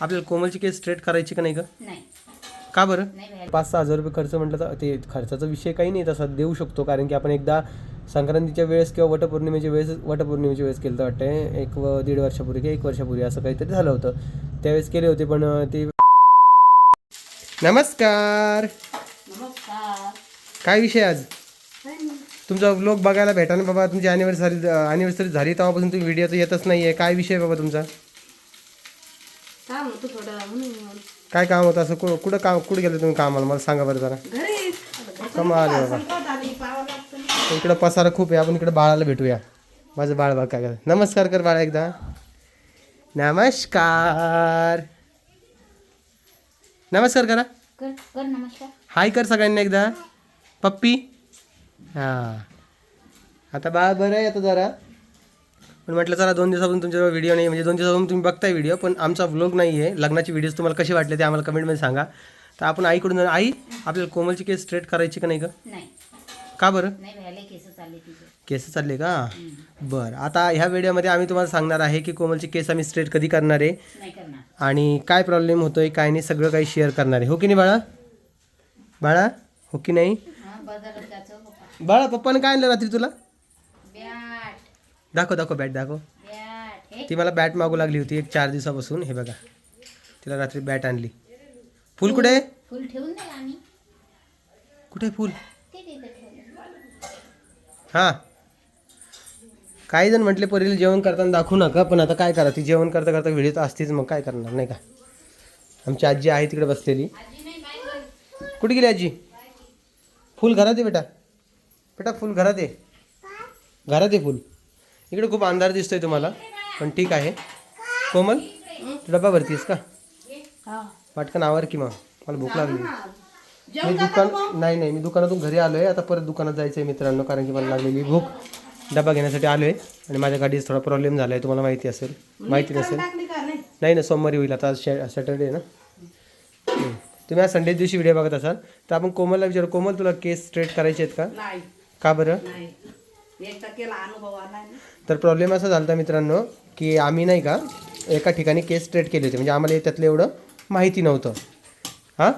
आपल्याला कोमलची केस स्ट्रेट करायची का नाही का नाही. का बरं? पाच सहा हजार रुपये खर्च म्हटलं तर ते खर्चाचा विषय काही नाही तसा देऊ शकतो. कारण की आपण एकदा संक्रांतीच्या वेळेस किंवा वटपौर्णिमेच्या वेळेस वटपौर्णिमेच्या वेळेस केलं तर वाटतं एक व दीड वर्षापूर्वी किंवा एक वर्षापूर्वी असं काहीतरी झालं होतं. त्यावेळेस केले होते पण ते नमस्कार. काय विषय आज? तुमचा व्लॉग बघायला भेटा ना बाबा. तुमची अॅनिव्हर्सरी अॅनिव्हर्सरी झाली तेव्हापासून तुम्ही व्हिडिओ तर येतच नाही आहे काय विषय बाबा तुमचा? काम होतं थोडं म्हणून काय काम होतं असं? कु- कुठं काम कुठं गेलं तुम्ही कामाला? मला सांगा बरं जरा. घरी. कमाल आहे बाबा. इकडं पसारा खूप आहे. आपण इकडे बाळाला भेटूया. माझं बाळ बघ काय करत. नमस्कार कर बाळा एकदा. नमस्कार. नमस्कार करा. कर कर नमस्कार. हाय कर सगळ्यांना एकदा. पप्पी. हां. आता बाळ बरं आहे आता जरा. पण म्हटलं चला दोन दिवसापासून तुमच्याजवळ व्हिडिओ नाही म्हणजे दोन दिवसापासून तुम्ही बघताय व्हिडिओ पण आमचा व्लॉग नाही आहे लग्नाचे व्हिडिओज तुम्हाला कसे वाटले ते आम्हाला कमेंटमध्ये सांगा. तर आपण आईकडून आई आपल्याला कोमलची केस स्ट्रेट करायची का नाही का का बरं? केस चालले का? बरं. आता ह्या व्हिडिओमध्ये आम्ही तुम्हाला सांगणार आहे की कोमलची केस आम्ही स्ट्रेट कधी करणार आहे. आणि काय प्रॉब्लेम होतोय काय नाही सगळं काही शेअर करणार आहे. हो की नाही बाळा? बाळा? हो की नाही? बाळा पप्पाने काय आणलं रात्री तुला? दाखव दाखव बॅट दाखव. ती मला बॅट मागू लागली होती एक चार दिवसापासून. हे बघा. तिला रात्री बॅट आणली. फुल कुठे? आहे? फुल ठेवून कुठे फुल? हां. काही जण म्हटले परीला जेवण करताना दाखवू नका पण आता काय करा ती जेवण करता करता व्हिडिओ असतीच मग काय करणार नाही का? आमची आजी आहे तिकडे बसलेली. कुठे गेली आजी? फुल घरात आहे बेटा. बेटा फुल घरात आहे घरात आहे फुल. इकडे खूप अंधार दिसतोय तुम्हाला पण ठीक आहे. कोमल तू डबा भरतीस का? हा. पटकन आवर की मग मला भूक लागली. मी दुकान नाही नाही मी दुकानातून घरी आलो आहे आता परत दुकानात जायचं आहे मित्रांनो कारण की मला लागलेली भूक. डबा घेण्यासाठी आलो आहे आणि माझ्या गाडीत थोडा प्रॉब्लेम झाला आहे तुम्हाला माहिती असेल. माहिती नसेल. नाही? ना सोमवारी होईल आता आज सॅटर्डे आहे ना. तुम्ही आज संडे दिवशी व्हिडिओ बघत असाल तर आपण कोमलला विचारू. कोमल तुला केस स्ट्रेट करायचे आहेत का? का बरं? तर प्रॉब्लेम असा झाला होता मित्रांनो की आम्ही नाही का एका ठिकाणी केस स्ट्रेट केले होते. म्हणजे आम्हाला त्यातलं एवढं माहिती नव्हतं. हां?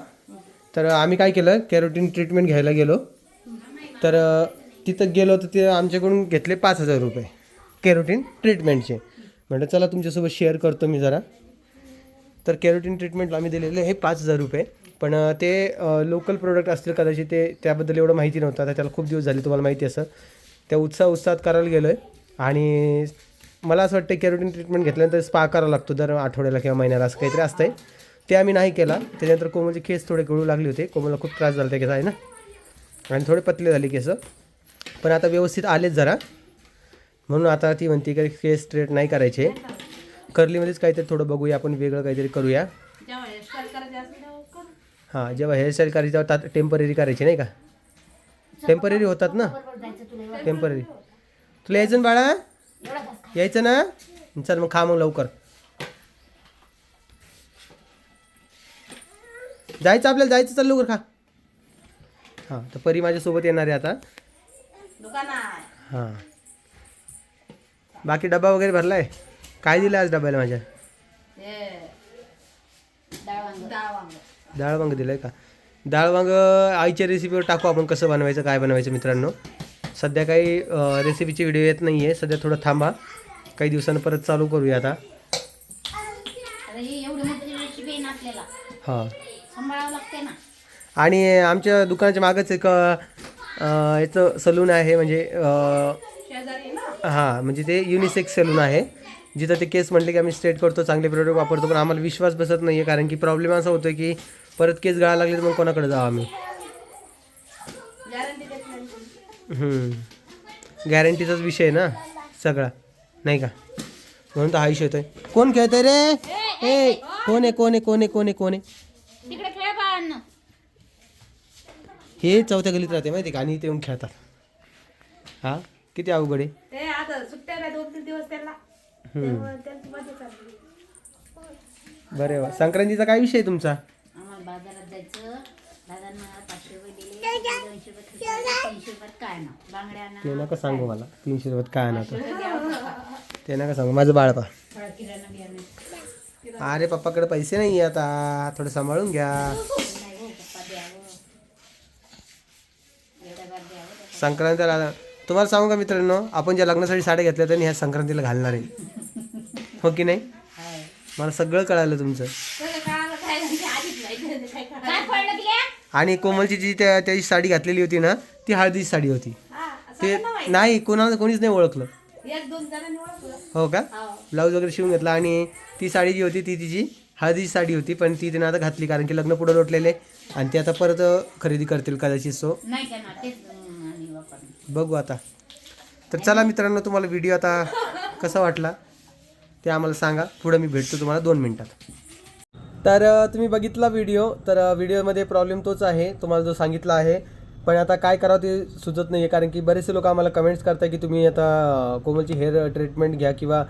तर आम्ही काय केलं कॅरोटीन ट्रीटमेंट घ्यायला गेलो. तर तिथं गेलो तर ते आमच्याकडून घेतले पाच हजार रुपये कॅरोटीन ट्रीटमेंटचे म्हटलं चला तुमच्यासोबत शेअर करतो मी जरा. तर कॅरोटीन ट्रीटमेंटला आम्ही दिलेले हे पाच हजार रुपये. पण ते लोकल प्रोडक्ट असतील कदाचित ते त्याबद्दल एवढं माहिती नव्हतं. आता त्याला खूप दिवस झाले तुम्हाला माहिती असं त्या उत्साह उत्साहात करायला गेलो आहे आणि मला असं वाटतं कॅरोटीन ट्रीटमेंट घेतल्यानंतर स्पा करावा लागतो दर आठवड्याला किंवा महिन्याला असं काहीतरी असतंय. ते आम्ही नाही केला. त्याच्यानंतर कोमलचे केस थोडे गळू लागले होते. कोमलला खूप त्रास झाला त्या केस आहे ना? आणि थोडे पतले झाले केस. पण आता व्यवस्थित आलेच जरा. म्हणून आता ती म्हणते की केस स्ट्रेट नाही करायचे. कर्लीमध्येच काहीतरी थोडं बघूया आपण वेगळं काहीतरी करूया. हां जेव्हा हेअरस्टाईल करायची तेव्हा टेंपररी करायची नाही का? टेंपररी होतात ना? टेंपररी तुला यायचं ना बाळा? यायचं ना? चल मग खा मग लवकर. जायचं आपल्याला जायचं. चल लवकर खा. हां तर परी माझ्यासोबत येणार आहे आता. हां. बाकी डबा वगैरे भरलाय? काय दिलं आज डब्याला माझ्या? डाळ वांग. दिलं आहे का? डाळ वांग आईच्या रेसिपीवर टाकू आपण कसं बनवायचं काय बनवायचं मित्रांनो. सध्या काही रेसिपीची व्हिडिओ येत नाही आहे सध्या थोडं थांबा. काही दिवसानं परत चालू करूया आता. ही हां. आणि आमच्या दुकानाच्या मागच एक याचं सलून आहे म्हणजे हां म्हणजे ते युनिसेक्स सलून आहे. जिथं ते केस म्हटले की आम्ही स्ट्रेट करतो चांगले प्रोडक्ट वापरतो पण आम्हाला विश्वास बसत नाही आहे कारण की प्रॉब्लेम असा होतो की परत केस गळायला लागले तर मग कोणाकडे जाऊ आम्ही? गॅरंटीचाच विषय आहे ना सगळा नाही का? म्हणून तर हा इशू येतोय कोण खेळतंय रे? ए कोण आहे कोण आहे कोण आहे कोण आहे कोण आहे? हे चौथ्या गलीत राहते माहिती आहे का? आणि इथे येऊन खेळतात. हा? किती अवघड आहे? ते आता सुट्ट्या नाही दोन तीन दिवस त्यांना. त्यामुळे त्यांची मजा चालली. बरे वा संक्रांतीचा काय विषय आहे तुमचा आम्हाला बाजारात जायचं दादांना पाचशे रुपये दिले दोनशे रुपये खर्च केले, तीनशे रुपयात काय ना ना ते नका सांगू मला. तीनशे रुपयात काय लागतं. ते नका सांगू. माझं बाळ पा किराणा अरे पप्पाकडे पैसे नाही आता. थोडं सांभाळून घ्या. नाही हो पप्पा द्यावं. एवढ्या बार द्यावं. त्याचं. संक्रांतीला तुम्हाला सांगू का मित्रांनो? आपण ज्या लग्नासाठी साड्या घेतल्या तर ह्या संक्रांतीला घालणार आहे. हो की नाही? हाय. मला सगळं कळालं तुमचं. काय? पडलं? आणि कोमलची जी त्या त्याची साडी घातलेली होती ना ती हळदीची साडी होती. हा ते. नाही कोणाला कोणीच नाही ओळखलं. हो का? हो. ब्लाऊज वगैरे शिवून घेतला आणि ती साडी जी होती ती तिची हळदीची साडी होती पण ती तिने आता घातली कारण की लग्न पुढे लोटलेले. आणि ती आता परत खरेदी करतील कदाचित सो. बघू आता. तर चला मित्रांनो तुम्हाला व्हिडिओ आता कसा वाटला ते आम्हाला सांगा. पुढं मी भेटतो तुम्हाला दोन मिनटात. तर तुम्ही बघितला व्हिडिओ. तर व्हिडिओमध्ये प्रॉब्लेम तोच आहे. तुम्हाला जो सांगितला आहे पण आता काय करावं ते सुचत नाही आहे कारण की बरेचसे लोक आम्हाला कमेंट्स करताय की तुम्ही आता कोमलची हेअर ट्रीटमेंट घ्या किंवा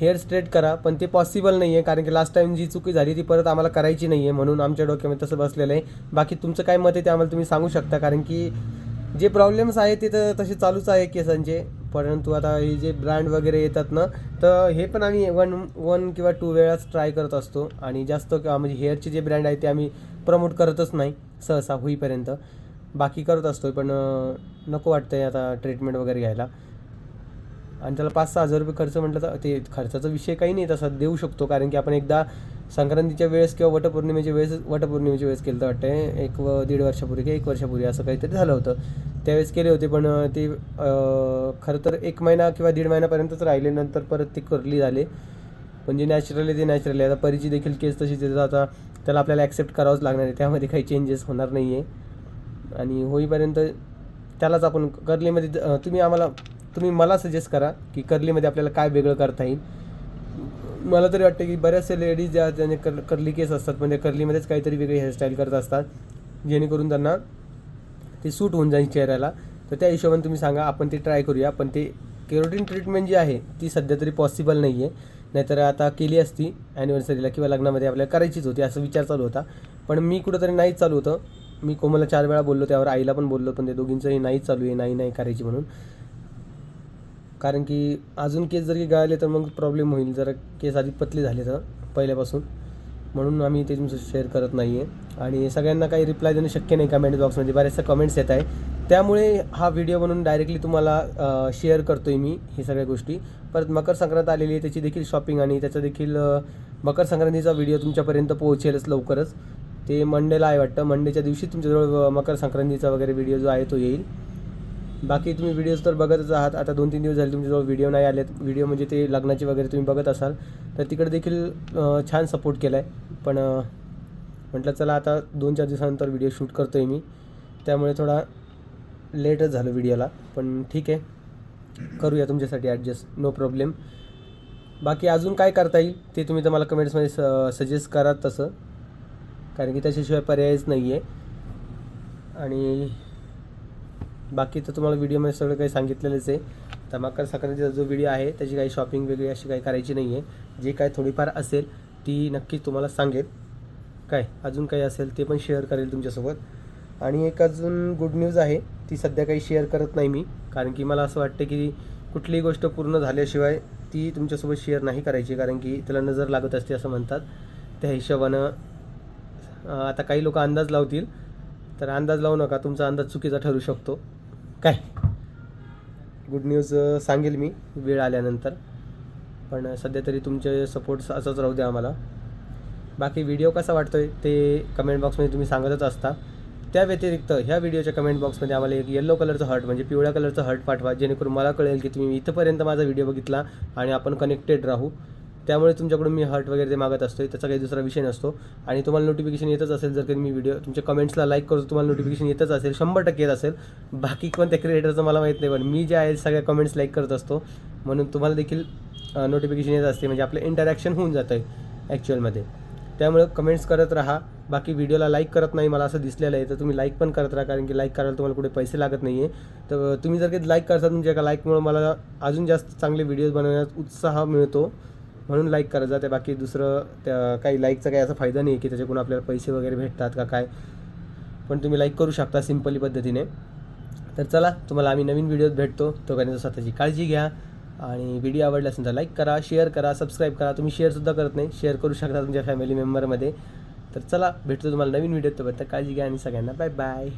हेअर स्ट्रेट करा पण ते पॉसिबल नाही आहे कारण की लास्ट टाइम जी चुकी झाली ती परत आम्हाला करायची नाही आहे म्हणून आमच्या डोक्यामध्ये तसं बसलेलं आहे. बाकी तुमचं काय मत आहे ते आम्हाला तुम्ही सांगू शकता कारण की जे प्रॉब्लेम्स आहेत ते तर तसे चालूच आहे केसांचे परंतु आता हे जे ब्रँड वगैरे येतात ना तर हे पण आम्ही वन वन किंवा टू वेळाच ट्राय करत असतो. आणि जास्त किंवा म्हणजे हेअरचे जे ब्रँड आहे ते आम्ही प्रमोट करतच नाही सहसा होईपर्यंत. बाकी करत असतो पण नको वाटतं आहे आता ट्रीटमेंट वगैरे घ्यायला. आणि त्याला पाच सहा हजार रुपये खर्च म्हटलं तर ते खर्चाचा विषय काही नाही तसा देऊ शकतो. कारण की आपण एकदा संक्रांतीच्या वेळेस किंवा वटपौर्णिमेच्या वेळेस वटपौर्णिमेच्या वेळेस केलं तर वाटतं एक व दीड वर्षापूर्वी किंवा एक वर्षापूर्वी असं काहीतरी झालं होतं. त्यावेळेस केले होते पण ते खरं तर एक महिना किंवा दीड महिन्यापर्यंतच राहिले. नंतर परत ते करली झाले. म्हणजे नॅचरली ते नॅचरली आता परीची देखील केस तशीच येतात आता त्याला आपल्याला ॲक्सेप्ट करावंच लागणार आहे. त्यामध्ये काही चेंजेस होणार नाही आहे आणि होईपर्यंत त्यालाच आपण कर्लीमध्ये तुम्ही आम्हाला तुम्ही मला सजेस्ट करा की कर्लीमध्ये आपल्याला काय वेगळं करता येईल. मला तरी वाटतं की बऱ्याचशा लेडीज ज्या त्याने कर कर्ली केस असतात म्हणजे कर्लीमध्येच काहीतरी वेगळी हेअरस्टाईल करत असतात जेणेकरून त्यांना ते सूट होऊन जाईल चेहऱ्याला. तर त्या हिशोबाने तुम्ही सांगा आपण ते ट्राय करूया. पण ते केरोटीन ट्रीटमेंट जी आहे ती सध्या तरी पॉसिबल नाही आहे नाहीतर आता केली असती ॲनिव्हर्सरीला किंवा लग्नामध्ये आपल्याला करायचीच होती असा विचार चालू होता. पण मी कुठंतरी नाही चालू होतं. मी कोमलला चार वेळा बोललो त्यावर आईला पण बोललो पण ते दोघींचंही नाही चालू आहे नाही नाही करायची म्हणून. कारण की अजून केस जर की गळाले तर मग प्रॉब्लेम होईल. जर केस आधी पतले झाले तर पहिल्यापासून. म्हणून आम्ही ते तुमचं शेअर करत नाही आहे आणि सगळ्यांना काही रिप्लाय देणं शक्य नाही कमेंट बॉक्समध्ये बऱ्याचशा कमेंट्स येत आहे त्यामुळे हा व्हिडिओ म्हणून डायरेक्टली तुम्हाला शेअर करतो आहे मी ही सगळ्या गोष्टी. परत मकर संक्रांत आलेली आहे त्याची देखील शॉपिंग आणि त्याचा देखील मकर संक्रांतीचा व्हिडिओ तुमच्यापर्यंत पोहोचेलच लवकरच. ते मंडेला आहे वाटतं. मंडेच्या दिवशी तुमच्याजवळ मकर संक्रांतीचा वगैरे व्हिडिओ जो आहे तो येईल. बाकी तुम्ही व्हिडिओज तर बघतच आहात. आता दोन तीन दिवस झाले तुमच्याजवळ व्हिडिओ नाही आलेत. व्हिडिओ म्हणजे ते लग्नाचे वगैरे तुम्ही बघत असाल. तर तिकडे देखील छान सपोर्ट केला आहे पण म्हटलं चला आता दोन चार दिवसानंतर व्हिडिओ शूट करतो आहे मी. त्यामुळे थोडा लेटच झालं व्हिडिओला पण ठीक आहे. करूया तुमच्यासाठी ॲडजस्ट नो प्रॉब्लेम बाकी अजून काय करता येईल ते तुम्ही तर मला कमेंट्समध्ये स सजेस्ट करा तसं. कारण की त्याच्याशिवाय पर्यायच नाही आहे आणि बाकी तर तुम्हाला व्हिडिओमध्ये सगळं काही सांगितलेलंच आहे. तर मकर संक्रांतीचा जो व्हिडिओ आहे त्याची काही शॉपिंग वेगळी अशी काही करायची नाही आहे जे काय थोडीफार असेल ती नक्कीच तुम्हाला सांगेल. काय? अजून काही असेल ते पण शेअर करेल तुमच्यासोबत. आणि एक अजून गुड न्यूज आहे ती सध्या काही शेअर करत नाही मी. कारण की मला असं वाटतं की कुठलीही गोष्ट पूर्ण झाल्याशिवाय ती तुमच्यासोबत शेअर नाही करायची. कारण की त्याला नजर लागत असते असं म्हणतात. त्या हिशोबानं आता काही लोक अंदाज लावतील. तर अंदाज लावू नका तुमचा अंदाज चुकीचा ठरू शकतो. काय? गुड न्यूज सांगेल मी वेळ आल्यानंतर. पण सध्या तरी तुमचे सपोर्ट असंच राहू द्या आम्हाला. बाकी व्हिडिओ कसा वाटतोय ते कमेंट बॉक्समध्ये तुम्ही सांगतच असता. त्या व्यतिरिक्त ह्या व्हिडिओच्या कमेंट बॉक्समध्ये आम्हाला एक येल्लो कलरचं हर्ट म्हणजे पिवळ्या कलरचं हर्ट पाठवा जेणेकरून मला कळेल की तुम्ही इथंपर्यंत माझा व्हिडिओ बघितला आणि आपण कनेक्टेड राहू. त्यामुळे तुमच्याकडून मी हर्ट वगैरे ते मागत असतो त्याचा काही दुसरा विषय नसतो. आणि तुम्हाला नोटिफिकेशन येतच असेल जर कधी मी व्हिडिओ तुमच्या कमेंट्सला लाईक करतो तुम्हाला नोटिफिकेशन येतच असेल शंभर टक्के येत असेल. बाकी पण त्या क्रिएटरचं मला माहीत नाही पण मी जे आहे सगळ्या कमेंट्स लाईक करत असतो. म्हणून तुम्हाला देखील नोटिफिकेशन येत असते म्हणजे आपलं इंटरॅक्शन होऊन जातं आहे ॲक्च्युअलमध्ये त्यामुळे कमेंट्स करत राहा. बाकी व्हिडिओला लाईक करत नाही मला असं दिसलेलं आहे तर तुम्ही लाईक पण करत राहा कारण की लाईक करायला तुम्हाला कुठे पैसे लागत नाही आहे तर तुम्ही जर काही लाईक करता तुमच्या एका लाईकमुळे मला अजून जास्त चांगले व्हिडिओज बनवण्यात उत्साह मिळतो. म्हणून लाईक करत जाते बाकी दुसरं त्या काही लाईकचा काही असा फायदा नाही की त्याच्याकडून आपल्याला पैसे वगैरे भेटतात का काय पण तुम्ही लाईक करू शकता सिम्पली पद्धतीने. तर चला तुम्हाला आम्ही नवीन व्हिडिओत भेटतो तोपर्यंत स्वतःची काळजी घ्या आणि व्हिडिओ आवडला असेल तर लाईक करा शेअर करा सबस्क्राईब करा. तुम्ही शेअरसुद्धा करत नाही शेअर करू शकता तुमच्या फॅमिली मेंबरमध्ये तर चला भेटतो तुम्हाला नवीन व्हिडिओ तोपर्यंत. काळजी घ्या आणि सगळ्यांना बाय बाय